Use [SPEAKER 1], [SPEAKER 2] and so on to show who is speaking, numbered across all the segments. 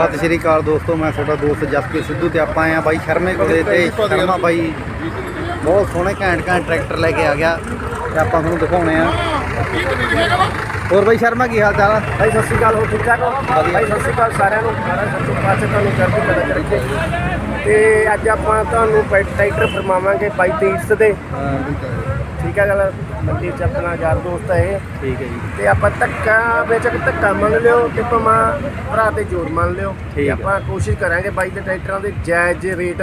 [SPEAKER 1] ਸਤਿ ਸ਼੍ਰੀ ਅਕਾਲ ਦੋਸਤੋ ਮੈਂ ਤੁਹਾਡਾ ਦੋਸਤ ਜਸਪ੍ਰੀਤ ਸਿੱਧੂ ਤੇ ਆਪਾਂ ਆਏ ਆ ਬਾਈ ਸ਼ਰਮੇ ਕੋਲੇ ਤੇ ਸ਼ਰਮਾ ਬਾਈ ਬਹੁਤ ਸੋਹਣੇ ਘੈਂਟ ਘੈਂਟ ਟਰੈਕਟਰ ਲੈ ਕੇ ਆ ਗਿਆ ਤੇ ਆਪਾਂ ਤੁਹਾਨੂੰ ਦਿਖਾਉਣੇ ਆ। ਹੋਰ ਬਾਈ ਸ਼ਰਮਾ ਕੀ ਹਾਲ ਚਾਲ ਆ?
[SPEAKER 2] ਭਾਈ ਸਤਿ ਸ਼੍ਰੀ ਅਕਾਲ ਹੋ ਠੀਕ ਠਾਕ ਹੋ? ਭਾਈ ਸਤਿ ਸ਼੍ਰੀ ਅਕਾਲ ਸਾਰਿਆਂ ਨੂੰ। ਸਾਰਾ ਸੱਚੇ ਪਾਸੇ ਤੁਹਾਨੂੰ ਚੜ੍ਹਦੀ ਕਲਾ ਕਰੀਏ ਤੇ ਅੱਜ ਆਪਾਂ ਤੁਹਾਨੂੰ ਟਰੈਕਟਰ ਫਰਮਾਵਾਂਗੇ ਬਾਈ ਤੀਰਥ ਦੇ। ਠੀਕ ਹੈ ਗੱਲ? ਮੰਡੀ ਚ ਆਪਣਾ ਯਾਰ ਦੋਸਤ ਹੈ ਇਹ।
[SPEAKER 1] ਠੀਕ ਹੈ ਜੀ।
[SPEAKER 2] ਤੇ ਆਪਾਂ ਧੱਕਾ ਵਿੱਚ ਧੱਕਾ ਮੰਨ ਲਿਓ ਤੇ ਭਾਵੇਂ ਭਰਾ ਤੇ ਜ਼ੋਰ ਮੰਨ ਲਿਓ।
[SPEAKER 1] ਠੀਕ
[SPEAKER 2] ਤੇ
[SPEAKER 1] ਹੈ।
[SPEAKER 2] ਆਪਾਂ ਕੋਸ਼ਿਸ਼ ਕਰਾਂਗੇ ਬਾਈ ਦੇ ਟਰੈਕਟਰਾਂ ਦੇ ਜਾਇਜ਼ ਜਿਹੇ ਰੇਟ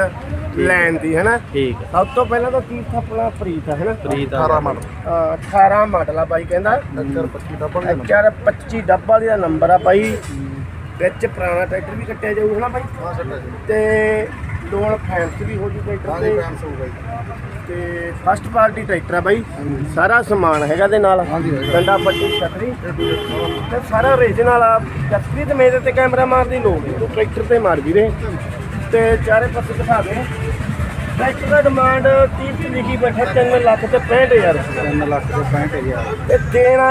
[SPEAKER 2] ਲੈਣ ਦੀ ਹੈਨਾ?
[SPEAKER 1] ਠੀਕ ਹੈ।
[SPEAKER 2] ਸਭ ਤੋਂ ਪਹਿਲਾਂ ਤਾਂ ਤੀਰਥ ਆਪਣਾ ਪ੍ਰੀਤ ਹੈ ਹੈਨਾ?
[SPEAKER 1] ਪ੍ਰੀਤ ਆ।
[SPEAKER 2] 18 ਮਾਡਲ 18 ਮਾਡਲ ਆ ਬਾਈ ਕਹਿੰਦਾ।
[SPEAKER 1] ਨੰਬਰ 25 ਡਬਲ
[SPEAKER 2] ਐਚਆਰ 25 ਡੱਬਾ ਵਾਲੀ ਦਾ ਨੰਬਰ ਆ ਬਾਈ। ਵਿੱਚ ਪੁਰਾਣਾ ਟਰੈਕਟਰ ਵੀ ਕੱਟਿਆ ਜਾਊ ਹਨਾ ਬਾਈ? ਤੇ ਲੋਨ ਫੈਂਸ ਵੀ ਹੋ ਜੂ ਟਰੈਕਟਰ? ਤੇ ਤੇ ਫਸਟ ਪਾਰਟੀ ਟਰੈਕਟਰ ਆ ਬਾਈ। ਸਾਰਾ ਸਮਾਨ ਹੈਗਾ ਦੇ ਨਾਲ। ਡੰਡਾ ਪੱਟੀ ਛਤਰੀ। ਤੇ ਸਾਰਾ ਓਰੀਜਨਲ ਆ। ਛਤਰੀ ਤੇ ਮੇਰੇ ਤੇ ਕੈਮਰਾ ਮਾਰਨ ਦੀ ਲੋੜ ਨਹੀਂ। ਤੂੰ ਟਰੈਕਟਰ ਤੇ ਮਾਰ ਵੀ ਰਹੇ ਤੇ ਚਾਰੇ ਪਾਸੇ ਦਿਖਾ ਦੇ। ਟਰੈਕਟਰ ਦਾ ਡਿਮਾਂਡ 30 ਤੇ ਲਿਖੀ ਬੈਠਾ 3 ਲੱਖ ਤੇ 65000 ਰੁਪਏ।
[SPEAKER 1] 3 ਲੱਖ ਤੇ 65000
[SPEAKER 2] ਤੇ ਦੇਣਾ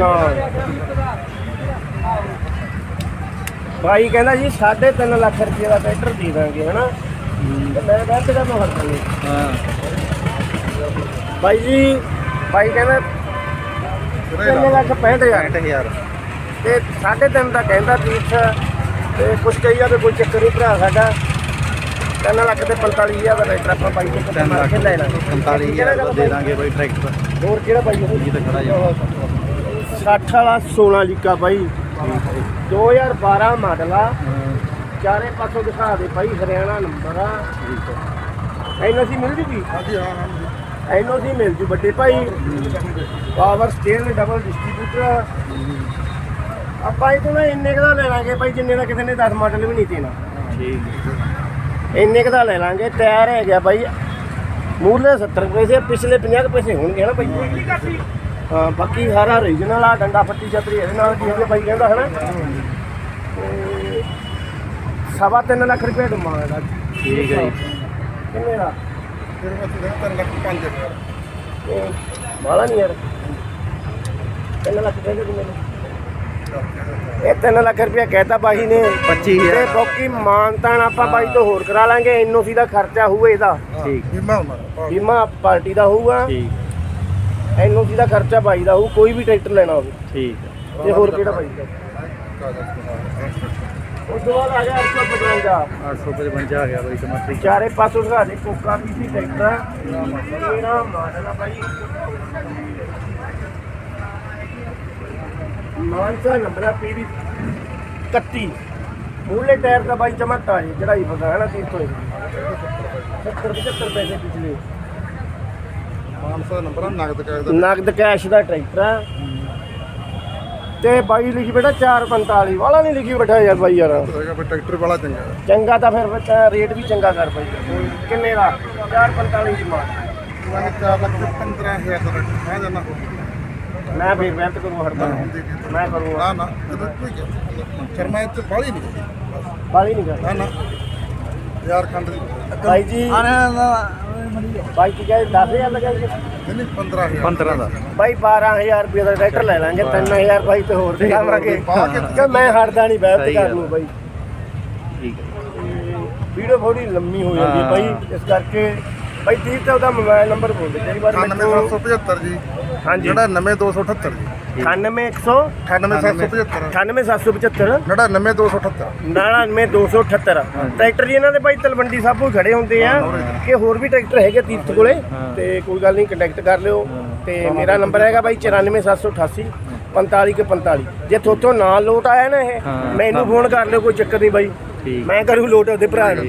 [SPEAKER 2] ਨਾ। ਭਾਈ ਕਹਿੰਦਾ ਜੀ 3.5 ਲੱਖ ਰੁਪਏ ਦਾ ਟਰੈਕਟਰ ਦੇ ਦਾਂਗੇ ਹਨਾ? ਤੇ ਮੈਂ ਕਹਿੰਦਾ ਦਾ ਮੈਂ ਨਹੀਂ
[SPEAKER 1] ਹਾਂ।
[SPEAKER 2] ਭਾਈ ਜੀ ਭਾਈ ਕਹਿੰਦਾ 3 ਲੱਖ 65000
[SPEAKER 1] 65000
[SPEAKER 2] ਤੇ 3.5 ਦਾ ਕਹਿੰਦਾ ਤੀਰਥ ਤੇ ਕੁਛ ਕਹੀ ਜਾਵੇ ਕੋਈ ਚੱਕਰ ਨਹੀਂ ਭਰਾ ਸਾਡਾ। 3 ਲੱਖ ਤੇ 45000 ਦਾ ਟਰੈਕਟਰ ਆਪਾਂ
[SPEAKER 1] 3
[SPEAKER 2] ਕੋਲ ਮਾਰ
[SPEAKER 1] ਲੱਖ
[SPEAKER 2] ਕੇ ਲੈ ਲਾਂਗੇ?
[SPEAKER 1] 45000 ਦਾ ਦੇ ਦਾਂਗੇ ਬਾਈ ਟਰੈਕਟਰ।
[SPEAKER 2] ਹੋਰ ਕਿਹੜਾ ਬਾਈ
[SPEAKER 1] ਜੀ ਤੇ ਖੜਾ ਜਾ
[SPEAKER 2] 60 ਵਾਲਾ 16 ਲਿਕਾ ਬਾਈ। 2012 ਮਾਡਲ ਆ। ਚਾਰੇ ਪਾਸੋਂ ਦਿਖਾ ਦੇ ਭਾਈ ਹਰਿਆਣਾ ਨੰਬਰ ਆ।
[SPEAKER 1] ਹੈ
[SPEAKER 2] ਐਨਓਸੀ ਮਿਲ ਜੂਗੀ? ਹਾਂਜੀ ਹਾਂ ਐਨਓਸੀ ਮਿਲ ਜੂ ਵੱਡੇ ਭਾਈ। ਪਾਵਰ ਸਟੀਅਰਿੰਗ ਡਬਲ ਡਿਸਟ੍ਰੀਬਿਊਟਰ ਆਪਾਂ ਇਹ ਤੋਂ ਨਾ ਇੰਨੇ ਕੁ ਦਾ ਲੈ ਲਾਂਗੇ ਭਾਈ ਜਿੰਨੇ ਦਾ ਕਿਸੇ ਨੇ 10 ਮਾਡਲ ਵੀ ਨਹੀਂ ਦੇਣਾ।
[SPEAKER 1] ਠੀਕ ਹੈ
[SPEAKER 2] ਇੰਨੇ ਕੁ ਦਾ ਲੈ ਲਾਂਗੇ ਤਿਆਰ ਹੈ ਗਿਆ ਭਾਈ। ਮੂਰਲੇ 70 ਪੈਸੇ ਪਿਛਲੇ 50 ਪੈਸੇ ਹੋਣਗੇ ਨਾ ਭਾਈ। ਹਾਂ ਬਾਕੀ ਸਾਰਾ ਰੀਜਨਲ ਆ ਡੰਡਾ ਫੱਟੀ ਛਤਰੀ ਇਹਦੇ ਨਾਲ ਕੀ ਹੋਵੇ ਭਾਈ ਕਹਿੰਦਾ ਹਨਾ? ਤੇ ਸਵਾ ਤਿੰਨ ਲੱਖ ਰੁਪਏ ਡਿਮਾਂਡ ਆ
[SPEAKER 1] ਠੀਕ ਹੈ ਜੀ।
[SPEAKER 2] ਕਿੰਨੇ ਦਾ?
[SPEAKER 1] ਫਿਰ ਮੈਂ ਤੁਹਾਨੂੰ 3 ਲੱਖ 5000
[SPEAKER 2] ਇਹ ਮਾਲਾ ਨਹੀਂ ਯਾਰ। 3 ਲੱਖ ਦੇ ਦੇ ਮੈਨੂੰ ਇਹ 3 ਲੱਖ ਰੁਪਇਆ ਕਹਿਤਾ ਬਾਈ ਨੇ।
[SPEAKER 1] 25000
[SPEAKER 2] ਤੇ ਬਾਕੀ ਮਾਨਤਾਨ ਆਪਾਂ ਬਾਈ ਤੋਂ ਹੋਰ ਕਰਾ ਲਾਂਗੇ। ਐਨਓਸੀ ਦਾ ਖਰਚਾ ਹੋਊ ਇਹਦਾ।
[SPEAKER 1] ਠੀਕ।
[SPEAKER 3] ਬੀਮਾ
[SPEAKER 2] ਬੀਮਾ ਪਾਰਟੀ ਦਾ ਹੋਊਗਾ।
[SPEAKER 1] ਠੀਕ।
[SPEAKER 2] ਐਨਓਸੀ ਦਾ ਖਰਚਾ ਬਾਈ ਦਾ ਹੋਊ ਕੋਈ ਵੀ ਟਰੈਕਟਰ ਲੈਣਾ ਹੋਵੇ।
[SPEAKER 1] ਠੀਕ ਹੈ
[SPEAKER 2] ਤੇ ਹੋਰ ਕਿਹੜਾ ਬਾਈ ਦਾ? ਉਸ ਤੋਂ ਬਾਅਦ ਆ ਗਿਆ 855
[SPEAKER 1] 855 ਆ ਗਿਆ ਬਾਈ ਟਮਾਟਰ
[SPEAKER 2] ਚਾਰੇ ਪਾਸੋਂ ਦਿਖਾ ਦੇ ਕੋਕਾ ਪੀਸੀ ਟਰੈਕਟਰ। ਇਹਦਾ ਮਾਡਲ ਆ ਬਾਈ। ਮਾਨਸਾ ਨੰਬਰ ਆ ਪੀਵੀ 31 ਮੂਲੇ ਟਾਇਰ ਦਾ ਬਾਈ ਚਮਟਾ ਜੀ ਚੜਾਈ ਫਸਾ ਹੈ ਨਾ 300 70 75 ਪੈਸੇ ਪਿਛਲੇ।
[SPEAKER 3] 500 ਨੰਬਰ ਆ ਨਗਦ ਕੈਸ਼ ਦਾ।
[SPEAKER 2] ਨਗਦ ਕੈਸ਼ ਦਾ ਟਰੈਕਟਰ ਆ। ਤੇ ਬਾਈ ਲਿਖੀ ਬੇਟਾ 445 ਵਾਲਾ ਨਹੀਂ ਲਿਖੀ ਬੈਠਾ ਯਾਰ ਬਾਈ ਯਾਰ।
[SPEAKER 3] ਫਿਰ ਟਰੈਕਟਰ ਵਾਲਾ ਚੰਗਾ।
[SPEAKER 2] ਚੰਗਾ ਤਾਂ ਫਿਰ ਬੱਚਾ ਰੇਟ ਵੀ ਚੰਗਾ ਕਰ ਬਾਈ। ਕਿੰਨੇ ਦਾ? 445 ਦੀ ਮਾਰ।
[SPEAKER 3] ਮੈਂ 4 ਲੱਖ ਤੇ 15000 ਦਾ ਟਰੈਕਟਰ ਮੈਂ ਜਾਨਾ
[SPEAKER 2] ਮੈਂ ਫਿਰ ਮਿਹਨਤ ਕਰੂੰ ਹੜਦਾ ਮੈਂ ਕਰੂੰਗਾ
[SPEAKER 3] ਨਾ ਨਾ ਇਹ ਤਾਂ ਕੋਈ ਗੱਲ ਸ਼ਰਮਾ ਇੱਥੇ ਬਾਲੀ ਨਹੀਂ
[SPEAKER 2] ਬਾਲੀ ਨਹੀਂ
[SPEAKER 3] ਨਾ
[SPEAKER 2] ਕਰਦਾ
[SPEAKER 3] ਨਾ। ਯਾਰ ਖੰਡ ਦੀ।
[SPEAKER 2] ਬਾਈ ਜੀ ਬਾਈ ਕੀ ਕਹੇ 10000 ਲਗਾਈਏ
[SPEAKER 3] ਨਹੀਂ 15000
[SPEAKER 1] 15 ਦਾ।
[SPEAKER 2] ਬਾਈ 12000 ਰੁਪਏ ਦਾ ਟਰੈਕਟਰ ਲੈ ਲਾਂਗੇ 3000 ਬਾਈ ਤੇ ਹੋਰ ਦੇਵਾਂਗੇ।
[SPEAKER 3] ਪਾ ਕੇ
[SPEAKER 2] ਕਿ ਮੈਂ ਹੜਦਾ ਨਹੀਂ ਬਹਿਤ
[SPEAKER 1] ਸਹੀ
[SPEAKER 2] ਕਰ
[SPEAKER 1] ਗੱਲ
[SPEAKER 2] ਲੂੰ ਬਾਈ।
[SPEAKER 1] ਠੀਕ ਹੈ
[SPEAKER 2] ਵੀਡੀਓ ਥੋੜੀ ਲੰਮੀ ਹੋ ਜਾਂਦੀ ਹੈ
[SPEAKER 1] ਹਾਂ।
[SPEAKER 2] ਬਾਈ ਇਸ ਕਰਕੇ ਬਾਈ ਠੀਕ ਤੇ ਉਹਦਾ ਮੋਬਾਈਲ ਨੰਬਰ ਬੋਲ ਦੇ ਕਈ ਵਾਰ ਮੈਨੂੰ
[SPEAKER 3] 98775 ਜੀ।
[SPEAKER 2] ਹਾਂਜੀ।
[SPEAKER 3] ਜਿਹੜਾ 9278 ਜੀ।
[SPEAKER 2] 98100
[SPEAKER 3] 98775
[SPEAKER 2] 98775
[SPEAKER 3] ਜਿਹੜਾ 99278
[SPEAKER 2] 99278 ਟਰੈਕਟਰ ਜੀ ਇਹਨਾਂ ਦੇ ਭਾਈ ਤਲਵੰਡੀ ਸਾਬੂ ਖੜੇ ਹੁੰਦੇ ਆ ਕਿ ਹੋਰ ਵੀ ਟਰੈਕਟਰ ਹੈਗੇ ਤੀਰਥ ਕੋਲੇ ਤੇ ਕੋਈ ਗੱਲ ਨਹੀਂ ਕੰਟੈਕਟ ਕਰ ਲਿਓ। ਤੇ ਮੇਰਾ ਨੰਬਰ ਹੈਗਾ ਬਾਈ 94788 45 ਕੇ 45 ਜੇ ਥੋਥੋਂ ਨਾ ਲੋਟ ਆਇਆ ਨਾ ਇਹ। ਮੈਨੂੰ ਫੋਨ ਕਰ ਲਿਓ ਕੋਈ ਚੱਕਰ ਨਹੀਂ ਬਾਈ ਮੈਂ ਕਰੂ ਲੋਟ ਉਹਦੇ ਭਰਾ ਨੂੰ।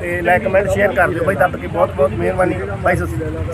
[SPEAKER 2] ਤੇ ਲਾਈਕ ਕਮੈਂਟ ਸ਼ੇਅਰ ਕਰ ਦਿਓ ਬਾਈ ਦੱਬ ਕੇ ਬਹੁਤ ਬਹੁਤ ਮਿਹਰਬਾਨੀ ਬਾਈ ਅਕਾਲ।